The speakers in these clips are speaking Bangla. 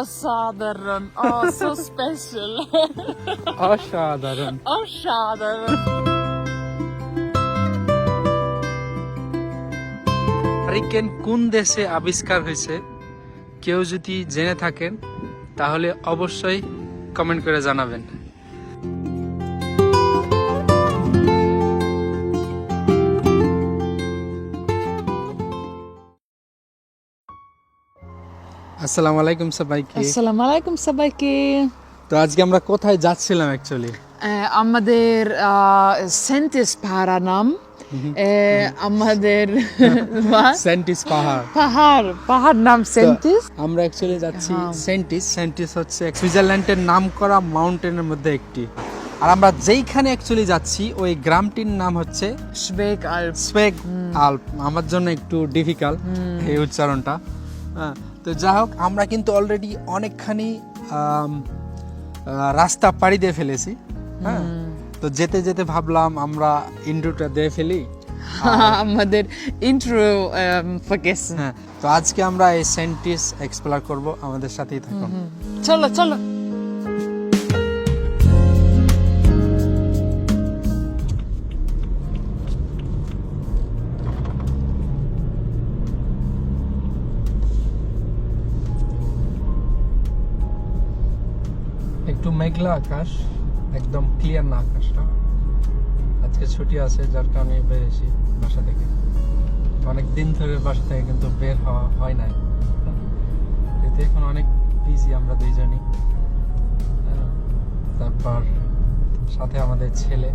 অসাধারণ oh so special. অসাধারণ অসাধারণ হারিকেন কোন দেশে আবিষ্কার হয়েছে? কেউ যদি জেনে থাকেন তাহলে অবশ্যই কমেন্ট করে জানাবেন। আসসালামু আলাইকুম সবাইকে। আসসালামু আলাইকুম সবাইকে। তো আজকে আমরা কোথায় যাচ্ছিলাম অ্যাকচুয়ালি আমাদের সেন্টিস পাহাড়া নাম। আমাদের? সেন্টিস পাহাড়। পাহাড় পাহাড় নাম সেন্টিস আমরা অ্যাকচুয়ালি যাচ্ছি হ্যাঁ। সেন্টিস সেন্টিস হচ্ছে সুইজারল্যান্ডের নাম করা মাউন্টেনের মধ্যে একটি। আর আমরা যেইখানে অ্যাকচুয়ালি যাচ্ছি ওই গ্রামটির নাম হচ্ছে শবেক আলপ স্পেক আল্প আমার জন্য একটু ডিফিকাল্ট এই উচ্চারণটা। হ্যাঁ, তো যাই হোক আমরা কিন্তু অলরেডি অনেকখানি রাস্তা পাড়ি দিয়ে ফেলেছি হ্যাঁ? তো যেতে যেতে ভাবলাম আমরা ইন্ট্রোটা দিয়ে ফেলি। আমাদের ইন্ট্রো ফোকাস হ্যাঁ তো আজকে আমরা এই সেন্টিস এক্সপ্লোর করব আমাদের সাথেই থাকুন। চলো চলো। মেঘলা আকাশ একদম ক্লিয়ার না আকাশটা। আজকে ছুটি আছে যার কারণে বেরিয়েছি বাসা থেকে। অনেক দিন ধরে বাসা থেকে কিন্তু বের হওয়া হয় নাই। এতে এখন অনেক বিজি আমরা দুইজনই। হ্যাঁ, তারপর সাথে আমাদের ছেলে।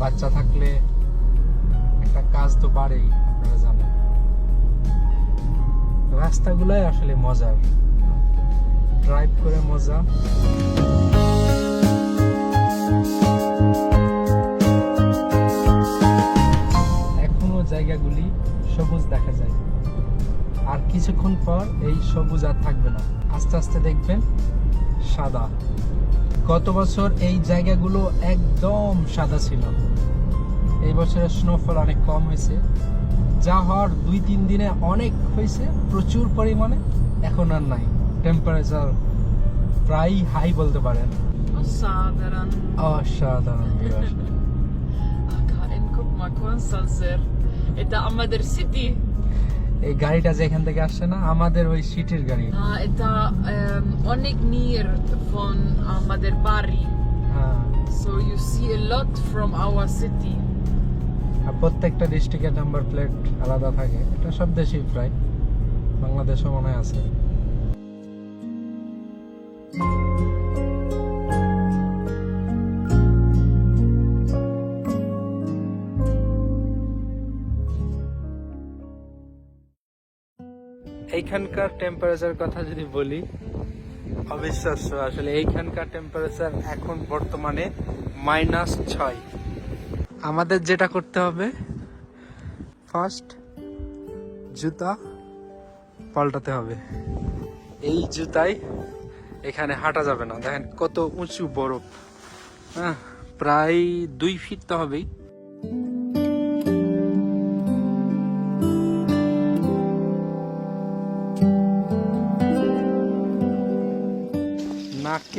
বাচ্চা থাকলে একটা কাজ তো বাড়েই আপনারা জানেন। রাস্তাগুলাই আসলে মজার। ড্রাইভ করে মজা। এখনও জায়গাগুলি সবুজ দেখা যায়। আর কিছুক্ষণ পর এই সবুজ আর থাকবে না। আস্তে আস্তে দেখবেন, সাদা। গত বছর এই জায়গাগুলো একদম সাদা ছিল। এই বছরের স্নোফল অনেক কম হয়েছে। যা হওয়ার দুই তিন দিনে অনেক হয়েছে, প্রচুর পরিমাণে, এখন আর নাই। টেম্পারেচার প্রায় হাই বলতে পারেন। অসাধারণ। অসাধারণ এটা আমাদের সিটি এই গাড়িটা যেখান থেকে আসছে না আমাদের ওই সিটির গাড়ি। এটা um, অনেক নিয়ার von আমাদের বাড়ি। হ্যাঁ। You see a lot from our city আর প্রত্যেকটা ডিস্ট্রিক্টের নাম্বার প্লেট আলাদা থাকে। এটা সব দেশেই প্রায়। বাংলাদেশও মনে হয় আছে। এইখানকার টেম্পারেচার কথা যদি বলি, অবিশ্বাস্য। আসলে এইখানকার টেম্পারেচার এখন বর্তমানে মাইনাস ছয়। আমাদের যেটা করতে হবে ফার্স্ট জুতা পাল্টাতে হবে। এই জুতাই এখানে হাঁটা যাবে না। দেখেন কত উঁচু বরফ। হ্যাঁ প্রায় দুই ফিট তো হবেই।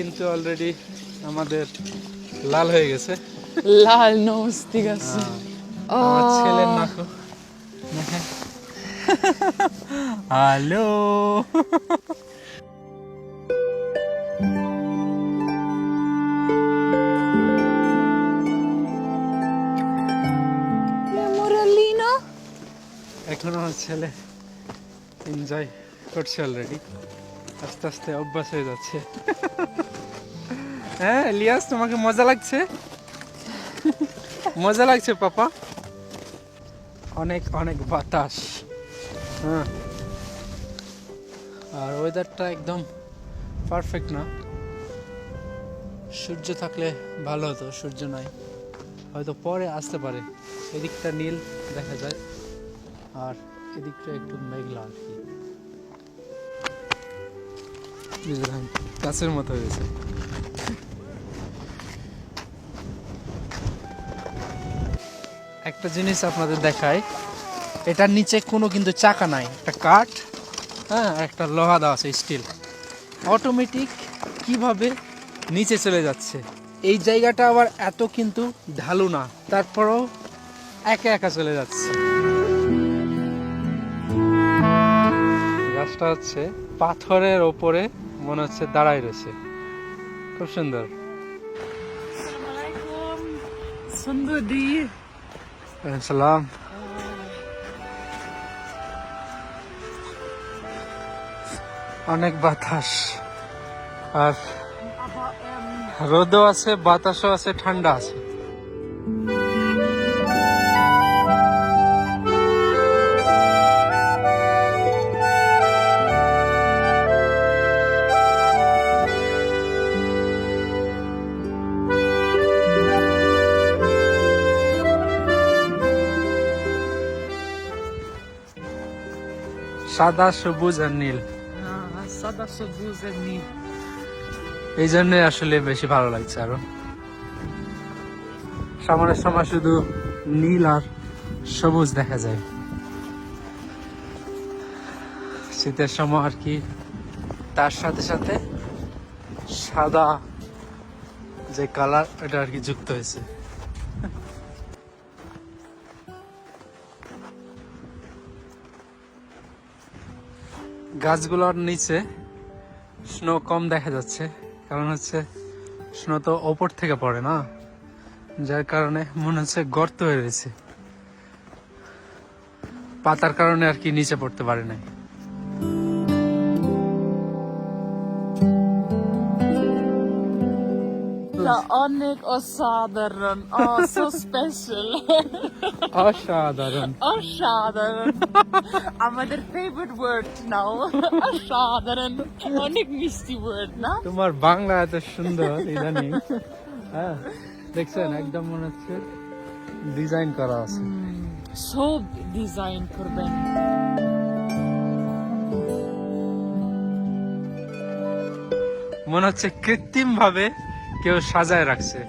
কিন্তু অলরেডি আমাদের লাল হয়ে গেছে। লাল নোজ ঠিক আছে। আমার ছেলের নাক। হ্যালো। এখন আমার ছেলে এনজয় করছে অলরেডি আস্তে আস্তে অভ্যাস হয়ে যাচ্ছে। হ্যাঁ লিয়াস তোমাকে মজা লাগছে? মজা লাগছে, পাপা? অনেক অনেক বাতাস। হ্যাঁ। আর ওয়েদারটা একদম পারফেক্ট না। সূর্য থাকলে ভালো হতো, সূর্য নাই। হয়তো পরে আসতে পারে। এদিকটা নীল দেখা যায়, আর এদিকটা একটু মেঘলা আর কি। কাছের মতো হয়েছে। একটা জিনিস আপনাদের দেখায় এটার নিচে কোনো কিন্তু চাকা নাই। একটা কাঠ হ্যাঁ একটা লোহা দেওয়া আছে, স্টিল। অটোমেটিক কীভাবে নিচে চলে যাচ্ছে। এই জায়গাটা আবার এত কিন্তু ঢালু না। তারপরও একা একা চলে যাচ্ছে। গাছটা হচ্ছে পাথরের ওপরে মনে হচ্ছে দাঁড়াই রয়েছে। খুব সুন্দর. Sundu di. সালাম অনেক বাতাস আর রোদও আছে বাতাসও আছে ঠান্ডা আছে সাদা সবুজ আর নীল। ah, sada sobuze ni. এই জন্য আসলে বেশি ভালো লাগছে আরও। সামনের সময় শুধু নীল আর সবুজ দেখা যায়। শীতের সময় আর কি তার সাথে সাথে সাদা যে কালার এটা আর কি যুক্ত হয়েছে। গাছগুলোর নিচে স্নো কম দেখা যাচ্ছে। কারণ হচ্ছে স্নো তো ওপর থেকে পড়ে না, যার কারণে মনে হচ্ছে গর্ত হয়ে রয়েছে। পাতার কারণে আর কি নিচে পড়তে পারে নাই। Onik Osaderen. Oh, so special. অসাধারণ Osaderen. আমাদের favorite word now. Osaderen. অনেক মিষ্টি word না? তোমার বাংলা এত সুন্দর ইদানিং হ্যাঁ দেখছেন একদম মনে হচ্ছে ডিজাইন করা আছে So design করবেন। মনে হচ্ছে কৃত্রিম ভাবে কেউ সাজায় রাখছে।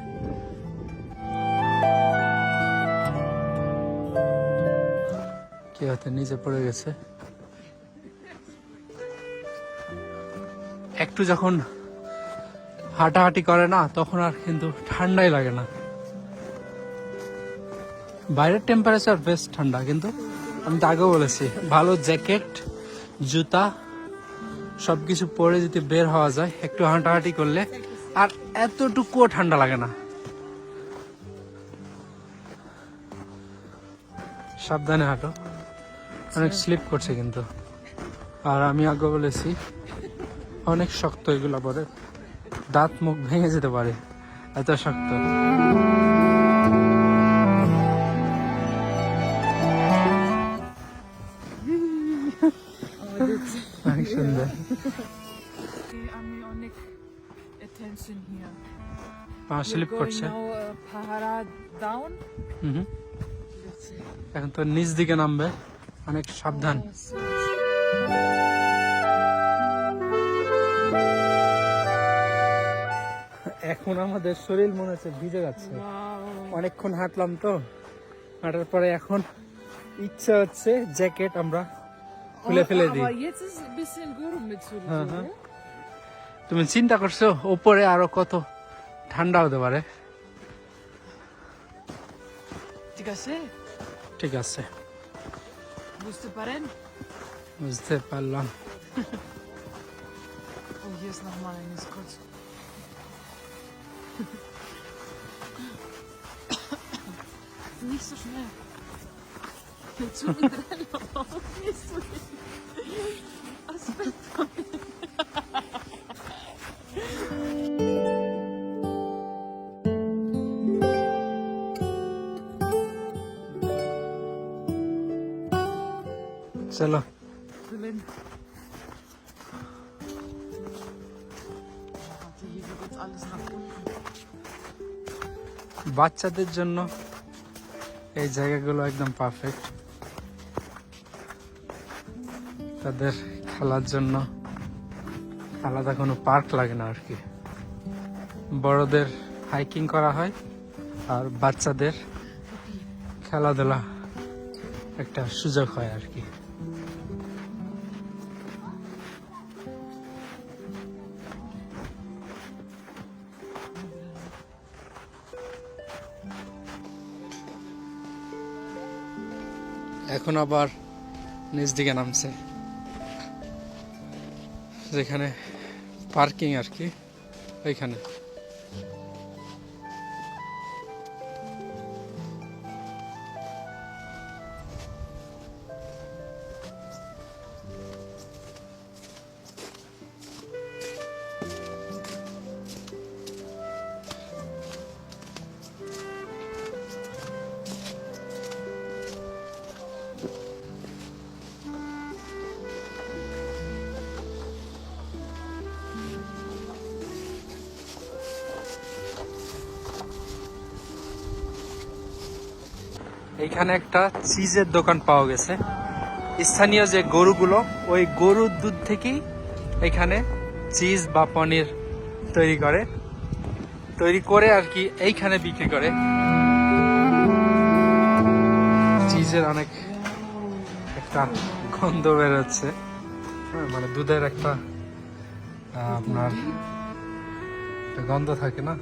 কি হতে নিচে পড়ে গেছে? একটু যখন হাঁটাহাঁটি করে না, তখন আর কিন্তু ঠান্ডাই লাগে না। বাইরের টেম্পারেচার বেশ ঠান্ডা, কিন্তু আমি তো আগেও বলেছি, ভালো জ্যাকেট, জুতা, সবকিছু পরে যদি বের হওয়া যায়, একটু হাঁটাহাঁটি করলে এতটুকুও ঠান্ডা লাগে না। সাবধানে হাঁটো। অনেক স্লিপ করছে কিন্তু। আর আমি আগে বলেছি অনেক শক্ত এগুলো পরে। দাঁত মুখ ভেঙে যেতে পারে এত শক্ত। Attention here. পা স্লিপ We're করছে। now, uh, Pahara down. হুম। এখন তো নিচ দিকে নামবে। অনেক সাবধান। Oh, এখন আমাদের শরীর মনে হচ্ছে ভিজে যাচ্ছে। অনেকক্ষণ হাঁটলাম তো। হাঁটার পরে এখন ইচ্ছা হচ্ছে জ্যাকেট আমরা খুলে Oh, ফেলে দিই। Aber jetzt তুমি চিন্তা করছ উপরে আরও কত ঠান্ডা হতে পারে ঠিক আছে ঠিক আছে বুঝতে পারেন বুঝতে পারলাম Oh. Nicht so schnell. Zu nicht so unten. বাচ্চাদের জন্য এই জায়গাগুলো একদম পারফেক্ট তাদের খেলার জন্য আলাদা কোনো পার্ক লাগে না আর কি। বড়দের হাইকিং করা হয় আর বাচ্চাদের খেলাধুলা একটা সুযোগ হয় আর কি। এখন আবার নিচ দিকে নামছে। যেখানে পার্কিং আর কি ওইখানে। এইখানে একটা চিজের দোকান পাওয়া গেছে। স্থানীয় যে গরুগুলো ওই গরুর দুধ থেকেই এখানে চিজ বা পনির তৈরি করে। তৈরি করে আর কি এইখানে বিক্রি করে। চিজের অনেক একটা গন্ধ বেরোচ্ছে। হ্যাঁ, মানে দুধের একটা আপনার গন্ধ থাকে না?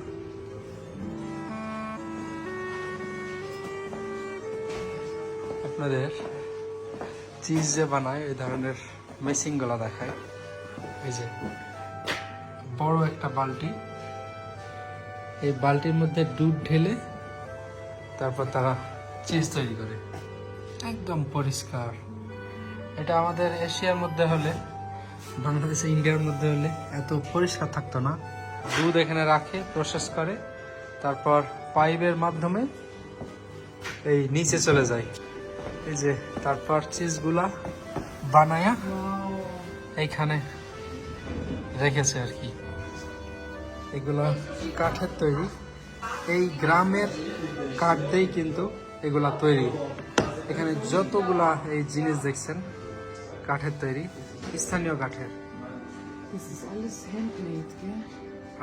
আপনাদের চিজ যে বানায় ওই ধরনের মেশিনগুলা দেখায়। এই যে, বড় একটা বালতি। এই বালতির মধ্যে দুধ ঢেলে তারপর তারা চিজ তৈরি করে। একদম পরিষ্কার। এটা আমাদের এশিয়ার মধ্যে হলে, বাংলাদেশে ইন্ডিয়ার মধ্যে হলে এত পরিষ্কার থাকতো না। দুধ এখানে রাখে প্রসেস করে, তারপর পাইপের মাধ্যমে এই নিচে চলে যায়। এই যে তারপর চিজগুলা বানায়া এইখানে রেখেছে আর কি। এগুলা কাঠের তৈরি। এই গ্রামের কাঠ দিয়েই কিন্তু এগুলা তৈরি। এখানে যতগুলা এই জিনিস দেখছেন কাঠের তৈরি স্থানীয় কাঠের?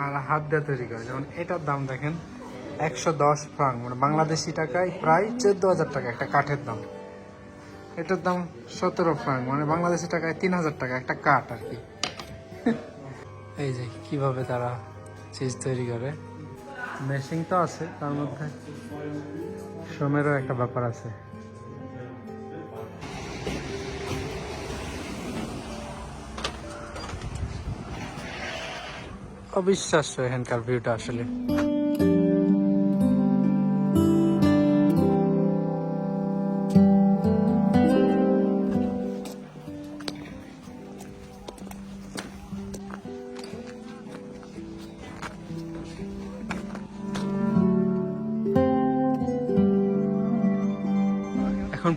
আর হাত দিয়ে তৈরি করে। যেমন এটার দাম দেখেন একশো দশ ফ্রাং মানে বাংলাদেশি টাকায় প্রায় চোদ্দ হাজার টাকা একটা কাঠের দাম। এটার দাম সতেরো ফ্রাং মানে বাংলাদেশি টাকায় তিন হাজার টাকা একটা কাঠ আর কি। এই যে কীভাবে তারা চিজ তৈরি করে? মেশিন তো আছে তার মধ্যে শ্রমেরও একটা ব্যাপার আছে। অবিশ্বাস্য এখানকার ভিউটা আসলে।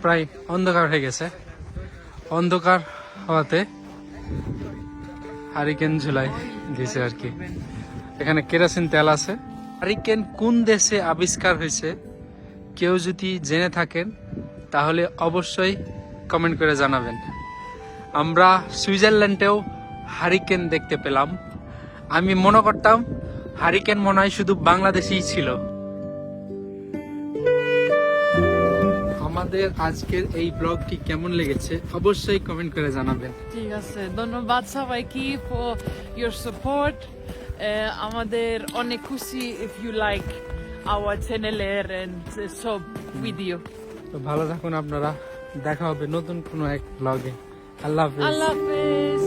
প্রায় অন্ধকার হয়ে গেছে। অন্ধকার হওয়াতে হারিকেন ঝুলাই দিয়েছে আর কি। এখানে কেরোসিন তেল আছে। হারিকেন কোন দেশে আবিষ্কার হয়েছে, কেউ যদি জেনে থাকেন, তাহলে অবশ্যই কমেন্ট করে জানাবেন। আমরা সুইজারল্যান্ডেও হারিকেন দেখতে পেলাম। আমি মনে করতাম হারিকেন মনে হয় শুধু বাংলাদেশেই ছিল। আমাদের আজকের এই ব্লগটি কেমন লেগেছে অবশ্যই কমেন্ট করে জানাবেন ঠিক আছে ধন্যবাদ সবাইকে কি your সাপোর্ট আমাদের অনেক খুশি ইফ ইউ লাইক আওয়ার চ্যানেলের সব ভিডিও তো ভালো থাকুন আপনারা দেখা হবে নতুন কোনো এক ব্লগে আল্লাহ হাফেজ। আল্লাহ হাফেজ।